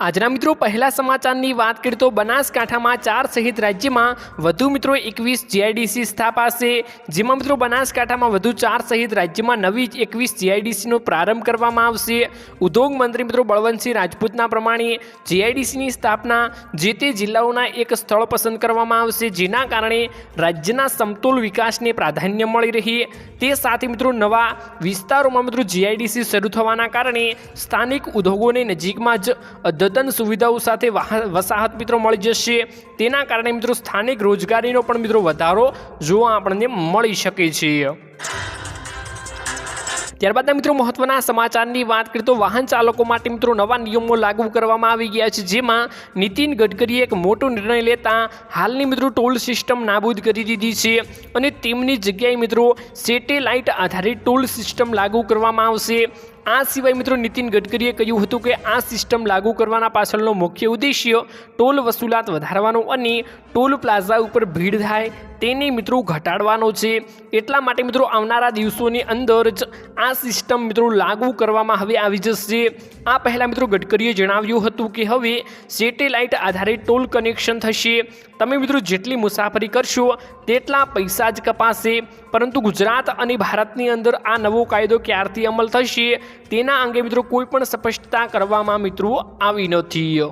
આજના મિત્રો, પહેલા સમાચારની વાત કરીએ તો બનાસકાંઠામાં ચાર સહિત રાજ્યમાં વધુ મિત્રો એકવીસ જીઆઈડીસી સ્થાપાશે. જેમાં મિત્રો, બનાસકાંઠામાં વધુ ચાર સહિત રાજ્યમાં નવી એકવીસ જીઆઈડીસીનો પ્રારંભ કરવામાં આવશે. ઉદ્યોગ મંત્રી મિત્રો બળવંતસિંહ રાજપૂતના પ્રમાણે જીઆઈડીસીની સ્થાપના જે તે જિલ્લાઓના એક સ્થળ પસંદ કરવામાં આવશે, જેના કારણે રાજ્યના સમતોલ વિકાસને પ્રાધાન્ય મળી રહે. તે સાથે મિત્રો, નવા વિસ્તારોમાં મિત્રો જીઆઈડીસી શરૂ થવાના કારણે સ્થાનિક ઉદ્યોગોને નજીકમાં જ અદ્યતન સુવિધાઓ સાથે વસાહત મિત્રો મળી જશે. તેના કારણે મિત્રો સ્થાનિક રોજગારીનો પણ મિત્રો વધારો જોવા આપણને મળી શકે છે. ત્યારબાદના મિત્રો મહત્વના સમાચારની વાત કરીએ તો વાહન ચાલકો માટે મિત્રો નવા નિયમો લાગુ કરવામાં આવી ગયા છે. જેમાં નીતિન ગડકરીએ એક મોટો નિર્ણય લેતા હાલની મિત્રો ટોલ સિસ્ટમ નાબૂદ કરી દીધી છે અને તેમની જગ્યાએ મિત્રો સેટેલાઇટ આધારિત ટોલ સિસ્ટમ લાગુ કરવામાં આવશે. આ સિવાય મિત્રો નીતિન ગડકરીએ કહ્યું હતું કે આ સિસ્ટમ લાગુ કરવાના પાછળનો મુખ્ય ઉદ્દેશ્ય ટોલ વસૂલાત વધારવાનો અને ટોલ પ્લાઝા ઉપર ભીડ થાય તેને મિત્રો ઘટાડવાનો છે. એટલા માટે મિત્રો આવનારા દિવસોની અંદર જ આ સિસ્ટમ મિત્રો લાગુ કરવામાં હવે આવી જશે. આ પહેલાં મિત્રો ગડકરીએ જણાવ્યું હતું કે હવે સેટેલાઇટ આધારિત ટોલ કનેક્શન થશે. તમે મિત્રો જેટલી મુસાફરી કરશો તેટલા પૈસા જ કપાશે. પરંતુ ગુજરાત અને ભારતની અંદર આ નવો કાયદો ક્યારથી અમલ થશે તેના અંગે મિત્રો કોઈ પણ સ્પષ્ટતા કરવામાં મિત્રો આવી નથી.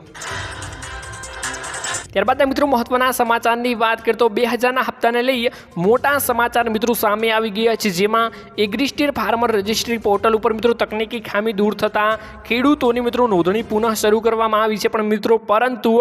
ત્યારબાદ મિત્રો મહત્વના સમાચારની વાત કરીએ તો બે હજારના હપ્તાને લઈ મોટા સમાચાર મિત્રો સામે આવી ગયા છે, જેમાં એગ્રીસ્ટીર ફાર્મર રજિસ્ટ્રી પોર્ટલ ઉપર મિત્રો તકનીકી ખામી દૂર થતાં ખેડૂતોની મિત્રો નોંધણી પુનઃ શરૂ કરવામાં આવી છે. પણ મિત્રો, પરંતુ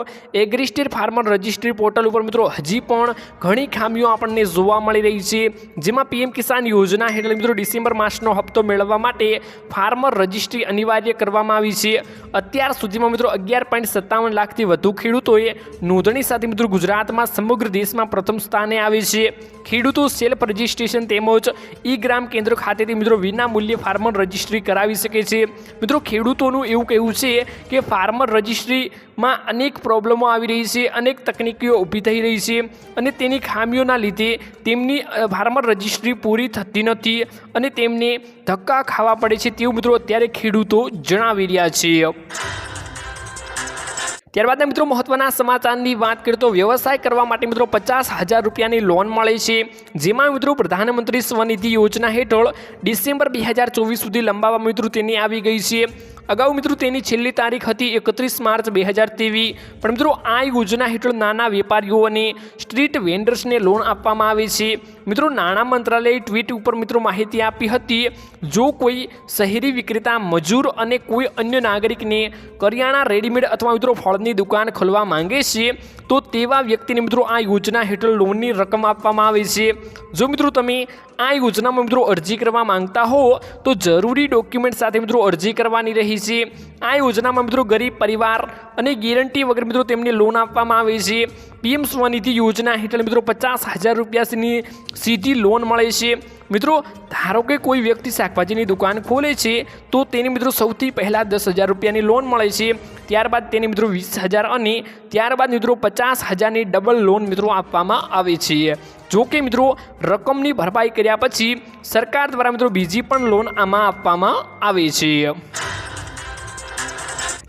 એગ્રીસ્ટીર ફાર્મર રજિસ્ટ્રી પોર્ટલ ઉપર મિત્રો હજી પણ ઘણી ખામીઓ આપણને જોવા મળી રહી છે. જેમાં પીએમ કિસાન યોજના હેઠળ મિત્રો ડિસેમ્બર માસનો હપ્તો મેળવવા માટે ફાર્મર રજિસ્ટ્રી અનિવાર્ય કરવામાં આવી છે. અત્યાર સુધીમાં મિત્રો અગિયાર પોઈન્ટ સત્તાવન લાખથી વધુ ખેડૂતોએ નોંધણી સાથે મિત્રો ગુજરાતમાં સમગ્ર દેશમાં પ્રથમ સ્થાને આવે છે. ખેડૂતો સેલ્ફ રજિસ્ટ્રેશન તેમજ ઈ ગ્રામ કેન્દ્ર ખાતેથી મિત્રો વિના મૂલ્યે ફાર્મર રજિસ્ટ્રી કરાવી શકે છે. મિત્રો ખેડૂતોનું એવું કહેવું છે કે ફાર્મર રજિસ્ટ્રીમાં અનેક પ્રોબ્લેમો આવી રહી છે, અનેક તકનીકીઓ ઊભી થઈ રહી છે અને તેની ખામીઓના લીધે તેમની ફાર્મર રજિસ્ટ્રી પૂરી થતી નથી અને તેમને ધક્કા ખાવા પડે છે તેવું મિત્રો અત્યારે ખેડૂતો જણાવી રહ્યા છે. ત્યારબાદ મિત્રો મહત્વના સમાચારની વાત કરીએ તો વ્યવસાય કરવા માટે મિત્રો પચાસ હજાર રૂપિયાની લોન મળે છે. જેમાં મિત્રો પ્રધાનમંત્રી સ્વનિધિ યોજના હેઠળ ડિસેમ્બર બે હજાર ચોવીસ સુધી લંબાવવા મિત્રો તેની આવી ગઈ છે. અગાઉ મિત્રો તેની છેલ્લી તારીખ હતી એકત્રીસ માર્ચ બે હજાર ત્રેવીસ. પણ મિત્રો આ યોજના હેઠળ નાના વેપારીઓ અને સ્ટ્રીટ વેન્ડર્સને લોન આપવામાં આવે છે. મિત્રો, નાણાં મંત્રાલયે ટ્વીટ ઉપર મિત્રો માહિતી આપી હતી, જો કોઈ શહેરી વિક્રેતા, મજૂર અને કોઈ અન્ય નાગરિકને કરિયાણા રેડીમેડ અથવા મિત્રો ફળની દુકાન ખોલવા માંગે છે, તો તેવા વ્યક્તિને મિત્રો આ યોજના હેઠળ લોનની રકમ આપવામાં આવે છે. જો મિત્રો તમે આ યોજનામાં મિત્રો અરજી કરવા માંગતા હો, તો જરૂરી ડોક્યુમેન્ટ સાથે મિત્રો અરજી કરવાની રહી છે. આ યોજનામાં મિત્રો ગરીબ પરિવાર અને ગેરંટી વગર મિત્રો તેમને લોન આપવામાં આવે છે. પીએમ સ્વનિધિ યોજના હેઠળ મિત્રો પચાસ હજાર રૂપિયાની સીધી લોન મળે છે. મિત્રો, ધારો કે કોઈ વ્યક્તિ શાકભાજીની દુકાન ખોલે છે, તો તેને મિત્રો સૌથી પહેલાં દસ હજાર રૂપિયાની લોન મળે છે. ત્યારબાદ તેને મિત્રો વીસ હજાર અને ત્યારબાદ મિત્રો પચાસ હજારની ડબલ લોન મિત્રો આપવામાં આવે છે. જો કે મિત્રો, રકમની ભરપાઈ કર્યા પછી સરકાર દ્વારા મિત્રો બીજી પણ લોન આમાં આપવામાં આવે છે.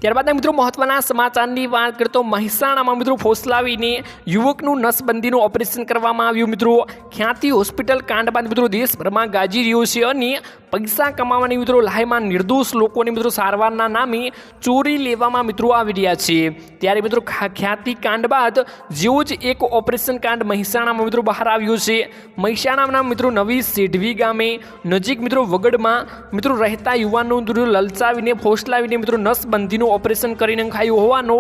ત્યારબાદ મિત્રો મહત્વના સમાચારની વાત કરીએ તો મહેસાણામાં મિત્રો ફોસલાવીને યુવકનું નસબંધીનું ઓપરેશન કરવામાં આવ્યું. મિત્રો ખ્યાતિ હોસ્પિટલ કાંડ બાદ મિત્રો દેશભરમાં ગાજી રહ્યો છે અને પૈસા કમાવાની મિત્રો લાહેમાં નિર્દોષ લોકોની મિત્રો સારવારના નામે ચોરી લેવામાં મિત્રો આવી રહ્યા છે. ત્યારે મિત્રો ખ્યાતિ કાંડ બાદ જેવું જ એક ઓપરેશન કાંડ મહેસાણામાં મિત્રો બહાર આવ્યો છે. મહેસાણાના મિત્રો નવી સેઢવી ગામે નજીક મિત્રો વગડમાં મિત્રો રહેતા યુવાનો મિત્રો લલચાવીને, ફોસલાવીને મિત્રો નસબંધીનું ઓપરેશન કરીને ખાયું હોવાનો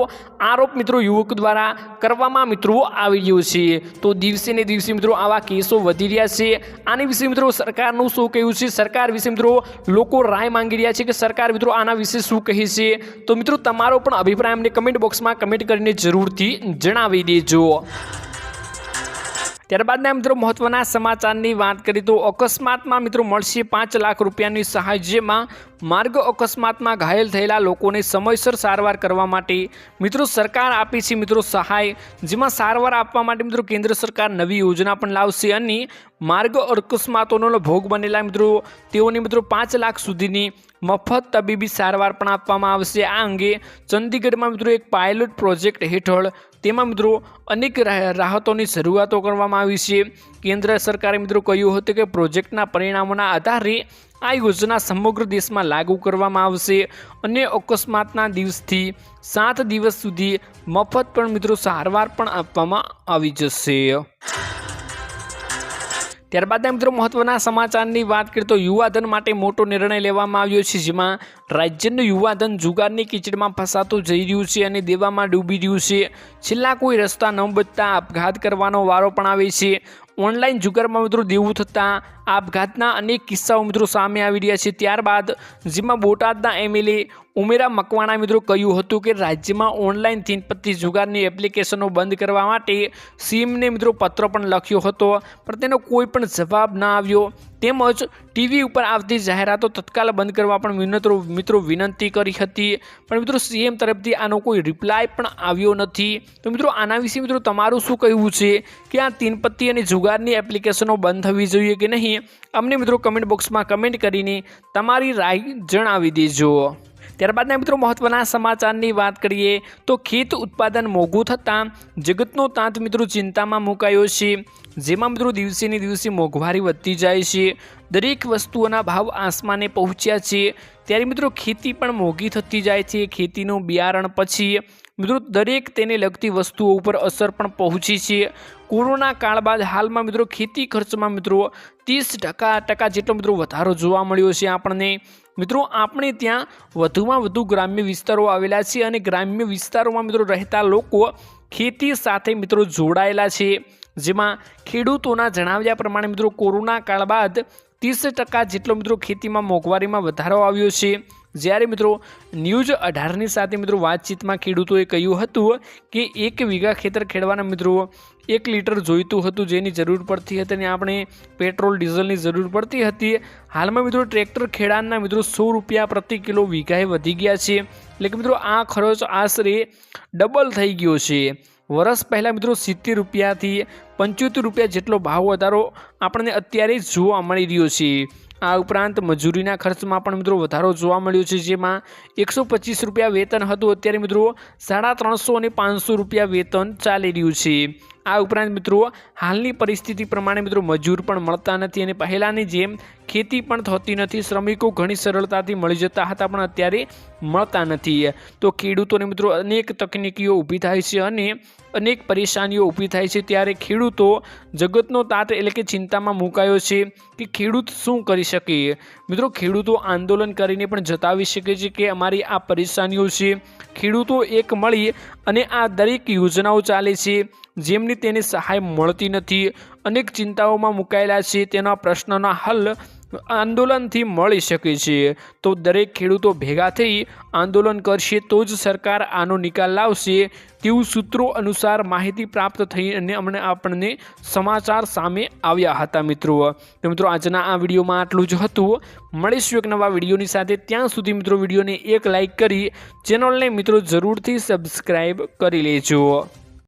આરોપ મિત્રો યુવક દ્વારા કરવામાં મિત્રો આવી રહ્યો છે. તો દિવસે ને દિવસે મિત્રો આવા કેસો વધી રહ્યા છે. આની વિશે મિત્રો સરકારનું શું કહ્યું છે? સરકાર વિશે મિત્રો લોકો રાય માંગી રહ્યા છે કે સરકાર મિત્રો આના વિશે શું કહે છે? તો મિત્રો તમારો પણ અભિપ્રાય અમને કમેન્ટ બોક્સમાં કમેન્ટ કરીને જરૂરથી જણાવી દેજો. ત્યારબાદના મિત્રો મહત્વના સમાચારની વાત કરી તો અકસ્માતમાં મિત્રો મળશે પાંચ લાખ રૂપિયાની સહાય, જેમાં માર્ગ અકસ્માતમાં ઘાયલ થયેલા લોકોને સમયસર સારવાર કરવા માટે મિત્રો સરકાર આપી છે મિત્રો સહાય, જેમાં સારવાર આપવા માટે મિત્રો કેન્દ્ર સરકાર નવી યોજના પણ લાવશે અને માર્ગ અકસ્માતોનો ભોગ બનેલા મિત્રો તેઓને મિત્રો પાંચ લાખ સુધીની મફત તબીબી સારવાર પણ આપવામાં આવશે. આ અંગે ચંદીગઢમાં મિત્રો એક પાયલોટ પ્રોજેક્ટ હેઠળ તેમાં મિત્રો અનેક રાહ- રાહતોની શરૂઆતો કરવામાં આવી છે. કેન્દ્ર સરકારે મિત્રો કહ્યું હતું કે પ્રોજેક્ટના પરિણામોના આધારે આ યોજના સમગ્ર દેશમાં લાગુ કરવામાં આવશે અને અકસ્માતના દિવસથી સાત દિવસ સુધી મફત પણ મિત્રો સારવાર પણ આપવામાં આવી જશે. ત્યારબાદના મિત્રો મહત્વના સમાચારની વાત કરીએ તો યુવાધન માટે મોટો નિર્ણય લેવામાં આવ્યો છે, જેમાં રાજ્યનું યુવાધન જુગારની કીચડમાં ફસાતું જઈ રહ્યું છે અને દેવામાં ડૂબી રહ્યું છે. છેલ્લા કોઈ રસ્તા ન બચતા આપઘાત કરવાનો વારો પણ આવે છે. ઓનલાઈન જુગારમાં મિત્રો દેવું થતાં આપઘાતના અનેક કિસ્સાઓ મિત્રો સામે આવી રહ્યા છે. ત્યારબાદ જેમાં બોટાદના એમએલએ ઉમેરા મકવાણા મિત્રો કહ્યું હતું કે રાજ્યમાં ઓનલાઈન થીનપત્તી જુગારની એપ્લિકેશનો બંધ કરવા માટે સીએમને મિત્રો પત્ર પણ લખ્યો હતો, પણ તેનો કોઈ પણ જવાબ ના આવ્યો. તેમજ ટીવી ઉપર આવતી જાહેરાતો તત્કાલ બંધ કરવા પણ વિનંત્રો, મિત્રો વિનંતી કરી હતી. પણ મિત્રો સીએમ તરફથી આનો કોઈ રિપ્લાય પણ આવ્યો નથી. તો મિત્રો આના વિશે મિત્રો તમારું શું કહેવું છે કે આ તીનપત્તી અને જુગારની એપ્લિકેશનો બંધ થવી જોઈએ કે નહીં? અમને મિત્રો કમેન્ટ બોક્સમાં કમેન્ટ કરીને તમારી રાય જણાવી દેજો. ત્યારબાદના મિત્રો મહત્વના સમાચારની વાત કરીએ તો ખેત ઉત્પાદન મોંઘું થતાં જગતનો તાંત મિત્રો ચિંતામાં મુકાયો છે. જેમાં મિત્રો દિવસે ને દિવસે મોંઘવારી વધતી જાય છે. દરેક વસ્તુઓના ભાવ આસમાને પહોંચ્યા છે. ત્યારે મિત્રો ખેતી પણ મોંઘી થતી જાય છે. ખેતીનું બિયારણ પછી મિત્રો, દરેક તેને લગતી વસ્તુઓ ઉપર અસર પણ પહોંચી છે. કોરોના કાળ બાદ હાલમાં મિત્રો, ખેતી ખર્ચમાં મિત્રો, ત્રીસ ટકા ટકા જેટલો મિત્રો વધારો જોવા મળ્યો છે આપણને. મિત્રો, આપણે ત્યાં વધુમાં વધુ ગ્રામ્ય વિસ્તારો આવેલા છે અને ગ્રામ્ય વિસ્તારોમાં મિત્રો રહેતા લોકો ખેતી સાથે મિત્રો જોડાયેલા છે. જેમાં ખેડૂતોના જણાવ્યા પ્રમાણે મિત્રો, કોરોના કાળ બાદ ત્રીસ ટકા જેટલો મિત્રો ખેતીમાં મોંઘવારીમાં વધારો આવ્યો છે. જ્યારે મિત્રો ન્યૂઝ અઢારની સાથે મિત્રો વાતચીતમાં ખેડૂતોએ કહ્યું હતું કે એક વીઘા ખેતર ખેડવાના મિત્રો એક લીટર જોઈતું હતું જેની જરૂર પડતી હતી અને આપણે પેટ્રોલ, ડીઝલની જરૂર પડતી હતી. હાલમાં મિત્રો ટ્રેક્ટર ખેડાણના મિત્રો સો રૂપિયા પ્રતિ કિલો વીઘાએ વધી ગયા છે. એટલે કે મિત્રો આ ખર્ચ આશરે ડબલ થઈ ગયો છે. વર્ષ પહેલાં મિત્રો સિત્તેર રૂપિયાથી પંચોતેર રૂપિયા જેટલો ભાવ વધારો આપણને અત્યારે જોવા મળી રહ્યો છે. આ ઉપરાંત મજૂરીના ખર્ચમાં પણ મિત્રો વધારો જોવા મળ્યો છે, જેમાં એકસો પચીસ રૂપિયા વેતન હતું. અત્યારે મિત્રો સાડા ત્રણસો અને પાંચસો રૂપિયા વેતન ચાલી રહ્યું છે. આ ઉપરાંત મિત્રો, હાલની પરિસ્થિતિ પ્રમાણે મિત્રો મજૂર પણ મળતા નથી અને પહેલાંની જેમ ખેતી પણ થતી નથી, શ્રમિકો ઘણી સરળતાથી મળી જતા હતા પણ અત્યારે મળતા નથી. તો ખેડૂતોને મિત્રો અનેક તકનીકીઓ ઊભી થાય છે અને અનેક પરેશાનીઓ ઊભી થાય છે. ત્યારે ખેડૂતો જગતનો તાત એટલે કે ચિંતામાં મુકાયો છે કે ખેડૂત શું કરી શકે? મિત્રો, ખેડૂતો આંદોલન કરીને પણ જતાવી શકે છે કે અમારી આ પરેશાનીઓ છે. ખેડૂતો એક મળી અને આ દરેક યોજનાઓ ચાલે છે. જેમની તેને સહાય મળતી નથી. અનેક ચિંતાઓમાં મુકાયેલા છે, તેના પ્રશ્નના હલ આંદોલનથી મળી શકે છે. તો દરેક ખેડૂતો ભેગા થઈ આંદોલન કરશે, તો જ સરકાર આનો નિકાલ લાવશે. તેવું સૂત્રો અનુસાર માહિતી પ્રાપ્ત થઈ અને અમને આપણને સમાચાર સામે આવ્યા હતા, મિત્રો. તો મિત્રો, આજના આ વિડીયોમાં આટલું જ હતું. મળીશું એક નવા વિડીયોની સાથે. ત્યાં સુધી, મિત્રો, વિડીયોને એક લાઈક કરી, ચેનલને, મિત્રો, જરૂરથી સબસ્ક્રાઈબ કરી લેજો.